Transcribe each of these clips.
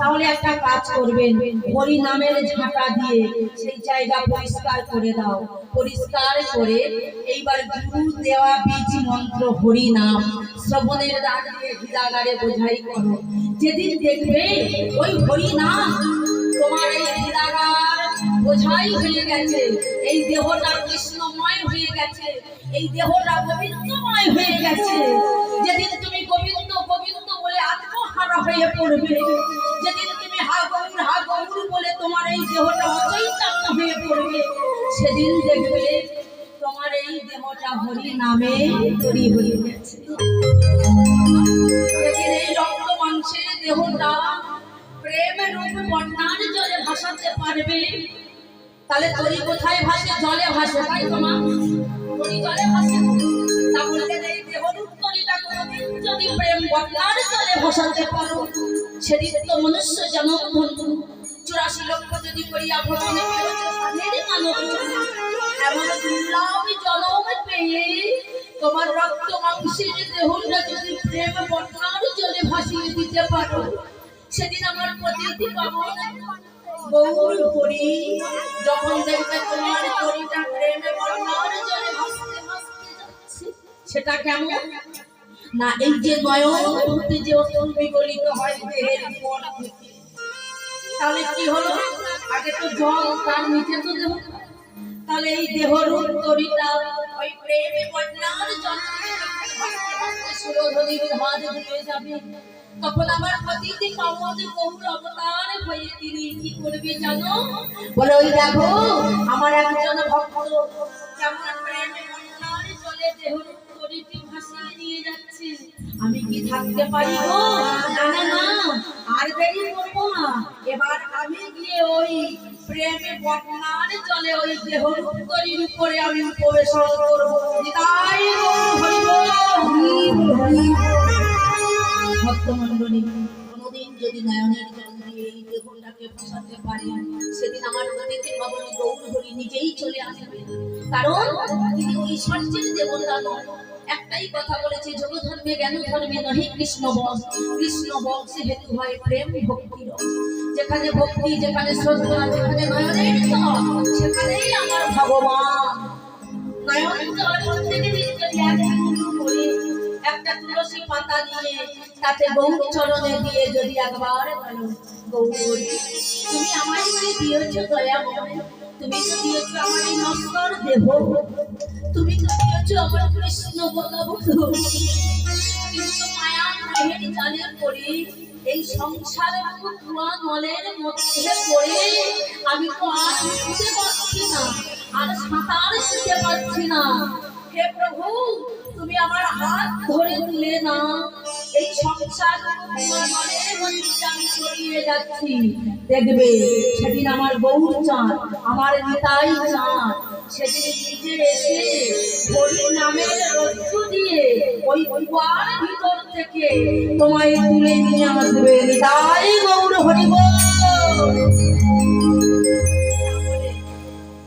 তাহলে একটা কাজ করবেন। হরি নামের ঝাঁটা দিয়ে সেই জায়গা পরিষ্কার করে দাও। পরিষ্কার করে এইবার গুরু দেওয়া বীজ মন্ত্র হরি নাম শ্রবণের দাগ হৃদাগারে বোঝাই করো। যেদিন দেখবে ওই হরি নাম তোমার এই হৃদাগার বোঝাই হয়ে গেছে। এই দেহটা কৃষ্ণময় হয়ে গেছে। এই দেহটা গোবিন্দময় হয়ে গেছে। যেদিন তুমি গোবিন্দ গোবিন্দ বলে আত্মহারা হয়ে পড়বে। যেদিন তুমি হা গৌর হা গৌর বলে তোমার এই দেহটা অচৈতন্য হয়ে পড়বে। সেদিন দেখবে তোমার এই দেহটা হরি নামে তৈরি হয়ে গেছে। যেদিন এই রক্ত মাংসের দেহটা প্রেম রূপ বন্যার জলে ভাসাতে পারবে তাহলে তরি কোথায় ভাসে জলে ভাসে তাই তো মা? তরি জলে ভাসে তাহলে এই দেহরূপ তরিটা কোনোদিন যদি প্রেম বন্যার জলে ভাসাতে পারো, সেদিন তো মনুষ্য জনম বন্ধু। চুরাশি লক্ষ যদি করিয়া ভ্রমণে স্বামীর মানব। এমন দুর্লভ জনম পেয়ে তোমার রক্ত মাংসের দেহটা যদি প্রেম বন্যার জলে ভাসিয়ে দিতে পারো, সেদিন আমার প্রতিটি পাবন গৌর করি, যখন দেখবে তোমার তরিটা প্রেমে বন্যার জলে ভাসতে ভাসতে সেটা কেমন? না, এই যে নয়ন হতে যে বিগলিত হয়, দেহের তাহলে কি হলো? আগে তো জল, তার নিচে তো দেহ। তাহলে এই দেহ তরিটা ওই প্রেমে ধুয়ে যাবে। তখন আমার প্রতিটি পাবন বহুর অবতার হয়ে তিনি কি করবে জানো? বলে, ওই দেখো, আমার একজন ভক্ত কেমন প্রেমে কন্যার চলে ভাসিয়ে নিয়ে যাচ্ছে। আমি কি থাকতে পারি গো? না না আর দেরি করব না। এবার আমি গিয়ে ওই প্রেমে বন্যার জলে ওই দেহরূপ তরির উপরে আমি প্রবেশন করব। হরি ভক্তমণ্ডলী, কোনোদিন যদি নয়নের জল এই দেহটাকে ফসাতে পারে, সেদিন আমার প্রতিটি ভবনে গৌর হরি নিজেই চলে আসবে। কারণ তিনি ঐশ্বর্যের দেবতা নন। একটাই কথা বলেছে যোগ ধর্মে জ্ঞান, ধর্মে নহি কৃষ্ণ বস কৃষ্ণ বংশে হেতু হয় প্রেম ভক্তি যেখানে ভক্তি, যেখানে শ্রদ্ধা, যেখানে সেখানেই আমার ভগবান। একটা তুলসী পাতা নিয়ে তাতে গৌর চরণে দিয়ে যদি একবার তুমি আমার কি দিয়েছ দয়াময় তুমি তো দিয়েছ আমার এই নশ্বর দেহ। তুমি তো দিয়েছ আমার কৃষ্ণ বলবধূ এই সংসারের কুয়া নলের মধ্যে পড়ে। আমি তো আর উঠতে পারছি না, আর সাঁতার শিখতে পারছি না। হে প্রভু, তুমি আমার হাত ধরে তুলে না, এই সংসার আমি ছড়িয়ে যাচ্ছি। দেখবে, সেদিন আমার গৌর চাঁদ, আমার নিতাই চাঁদ। সেদিন নিজে এসে হরি রজ্জু দিয়ে ওই কুয়ার ভিতর থেকে তোমায় তুলে নিয়ে আসবে নিতাই গৌর হরি বল।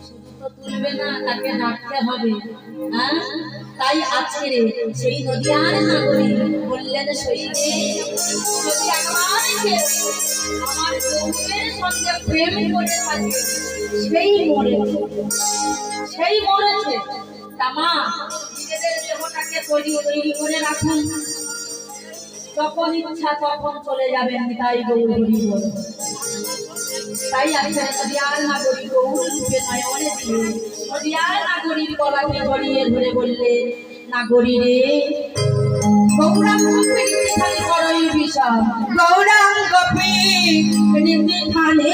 শুধু তো তুলবে না, তাকে হাঁটতে হবে। তাই আজকে সেই নদিয়ার নাগরী বললেন যদি আমার গৌরের সঙ্গে প্রেম করে থাকে, সেই সেই তামা নিজেদের দেহটাকে তৈরি করে রাখুন। যখন ইচ্ছা তখন চলে যাবেন তাই গৌরী বলে। তাই আছে নদিয়ার নাগরিক গৌর রূপে নদিয়ার নাগরিক গলাকে জড়িয়ে ধরে বললে, নাগরী রে, গৌরাঙ্গ প্রীতি খালি বড়ই গৌরাঙ্গ প্রীতি খানে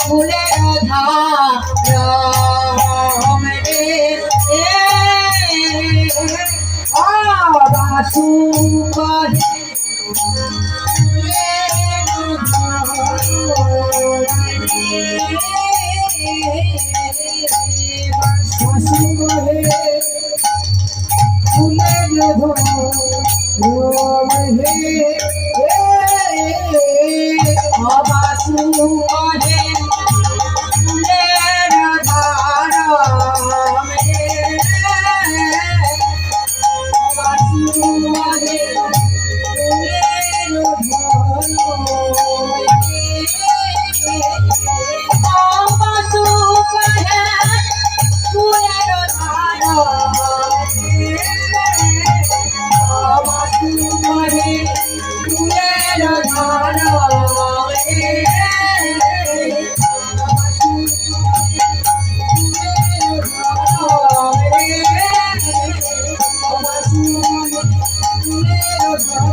ফুলের ধারম রে বাসু राम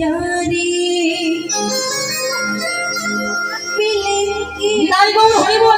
নারী নারী হরিবল।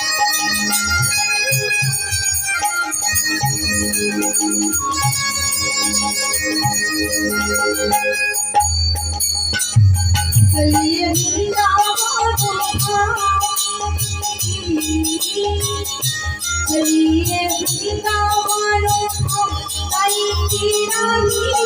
चलिए मिलेंगे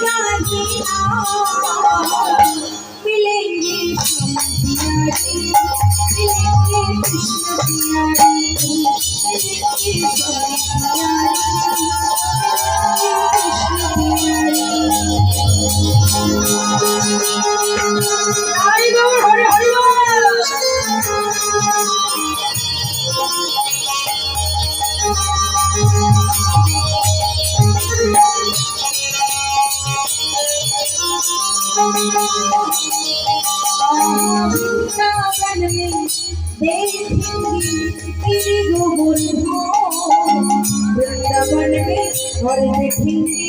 वृंदावन में देखेंगे तेरी गोबर वृंदावन में और देखेंगे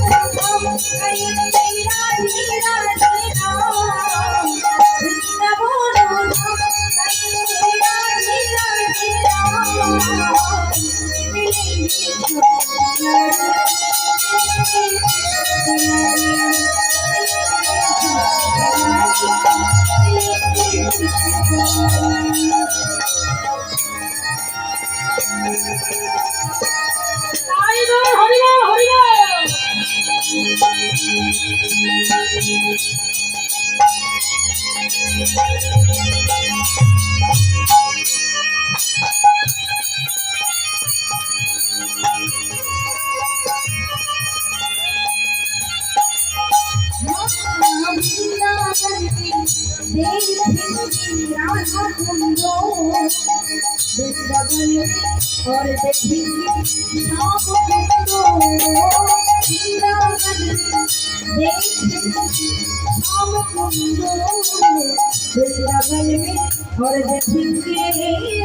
और देखेंगे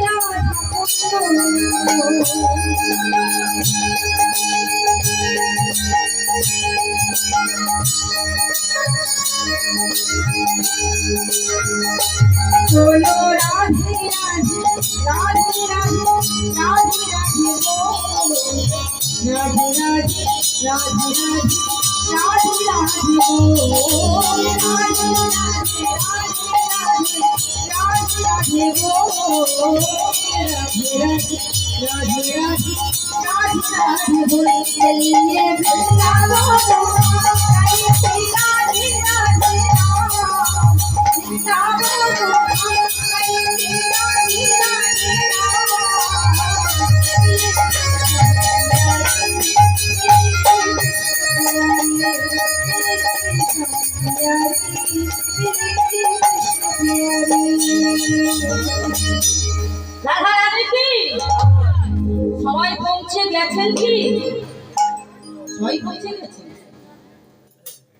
राधे राधे राधे राधे राधे राधे बोलो चलिए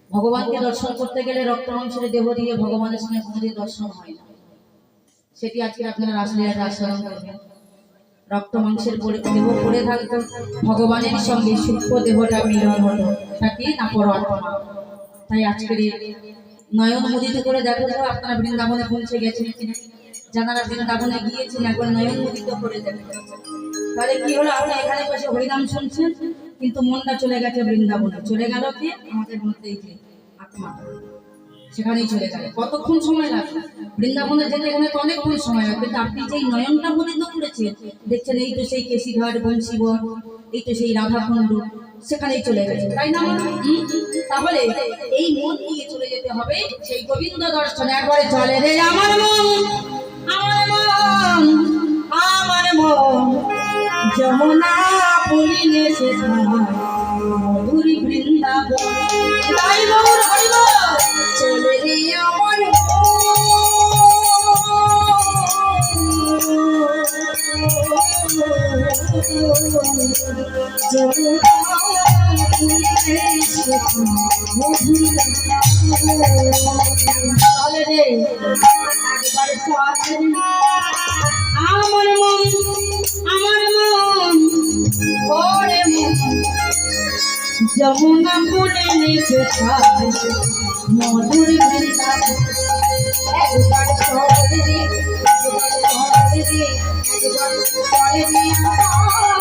ভগবানকে দর্শন করতে গেলে রক্ত মাংসের দেহ দিয়ে ভগবানের সঙ্গে কোনোদিন দর্শন হয় না। সেটি আজকে আপনারা আচরণ করবেন। রক্ত মাংসের পরে দেহ পড়ে থাকতো ভগবানের সঙ্গে সূক্ষ্ম দেহটা মিলন হলো তাকে না পরমাত্মা? তাই আজকের নয়ন মুদিত করে দেখো আপনারা বৃন্দাবনে পৌঁছে গেছেন কিনা? যারা বৃন্দাবনে গিয়েছেন একবার নয়ন মুদিত করে দেখো তাহলে কি হলো? আপনি এখানে বসে হরিনাম শুনছেন কিন্তু মনটা চলে গেছে বৃন্দাবনে। চলে গেল কি? আমাদের মধ্যে যে আত্মা। সেখানেই চলে গেল। কতক্ষণ সময় লাগবে বৃন্দাবনে যেতে এখানে তো অনেকক্ষণ সময় লাগবে, কিন্তু আপনি যেই নয়নটা মুদিত করেছেন, দেখছেন এই তো সেই কেশিঘাট বংশীবন এই তো সেই রাধাকুণ্ড, সেখানেই চলে গেছে। তাই না? তাহলে এই মন নিয়ে চলে যেতে হবে সেই গোবিন্দ দর্শনে। একবারে চলে রে আমার মন। আমার মন আমার মন যমুনা পুরী সে মধুরি বৃন্দাবন হরি যমুনা ফুলে নিচে খায় মধুর বৃন্দাবন একবার চলে রে, একবার চলে রে, একবার চলে রে আমার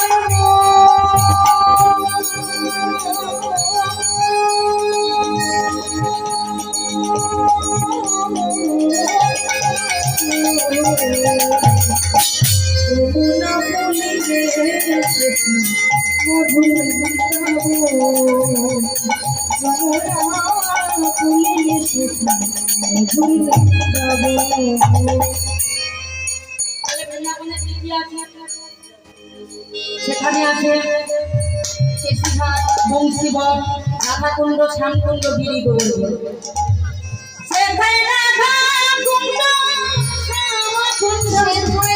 বংশীবন রাধাকুণ্ড শ্যামকুণ্ড সেখানে রাধা কুণ্ড শ্যামকুণ্ড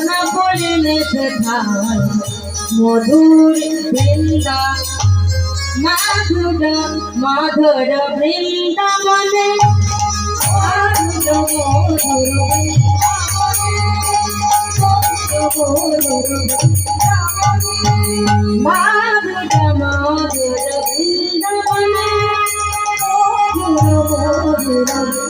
যমুনা বলিলে সেখান মধুর বৃন্দা মাধুর মাধুর বৃন্দাবনে মাধুর মাধুর বৃন্দাবনে কোকিলে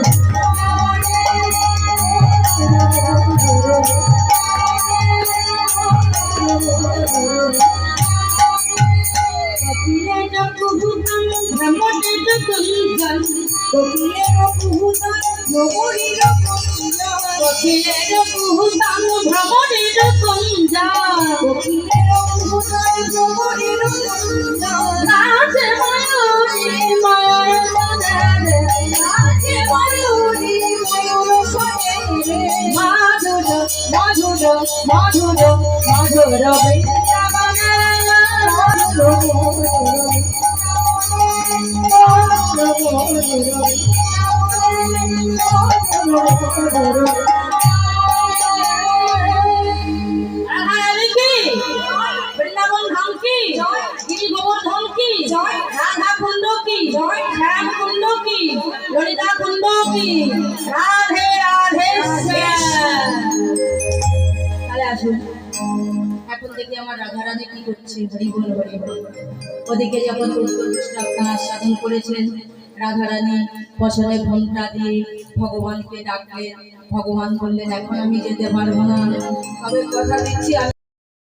ভ্রমণিত কুঞ্জা কোকিলে রঘুভূতম ভ্রমণিত কুঞ্জা নাচে ময়ূরী মায়ার সনারে মাধুর মাধুর মাধুর মাধুর রাধারানী কি রাধা রাধে রাধে এখন দেখি আমার রাধারানী কি করছে? হরি বল ওদিকে যখন কৃষ্ণ আপনারা সাধন করেছেন রাধারানী বছরে ঘণ্টা দিয়ে ভগবানকে ডাকলেন। ভগবান বললেন, এখন আমি যেতে পারব না। তবে কথা দিচ্ছি আমি